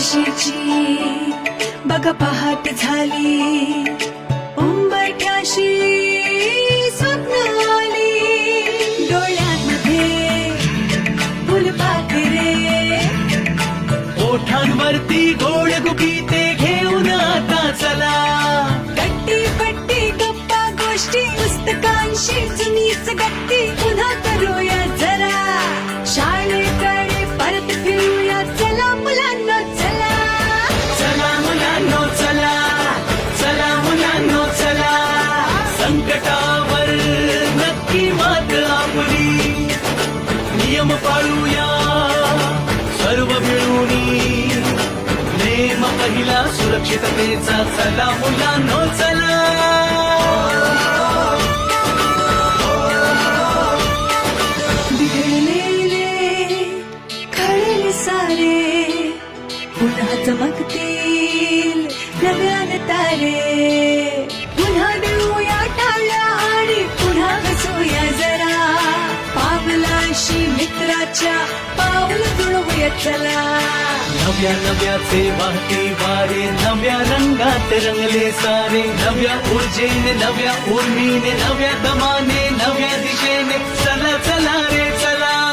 आशेची बघ पहाट झाली. उंबरठ्याशी स्वप्न आली. डोळ्यांमध्ये फुलपाखरे. ओठांवरती गोड गुगीते घेऊन आता चला. गट्टी पट्टी गप्पा गोष्टी पुस्तकांशी जुनीच गट्टी पुन्हा करूया. की मात आपली? नियम पाळूया सर्व मिळून. नेम पहिला सुरक्षिततेचा चला मुलांनो चला. सारे पुन्हा चमकतील नव्यान तारे. पावलाशी मित्राच्या पाऊल जुळवूया चला. नव्या नव्याचे वाहते वारे नव्या रंगात रंगले सारे नव्या ऊर्जेने नव्या उर्मीने नव्या दमाने नव्या दिशे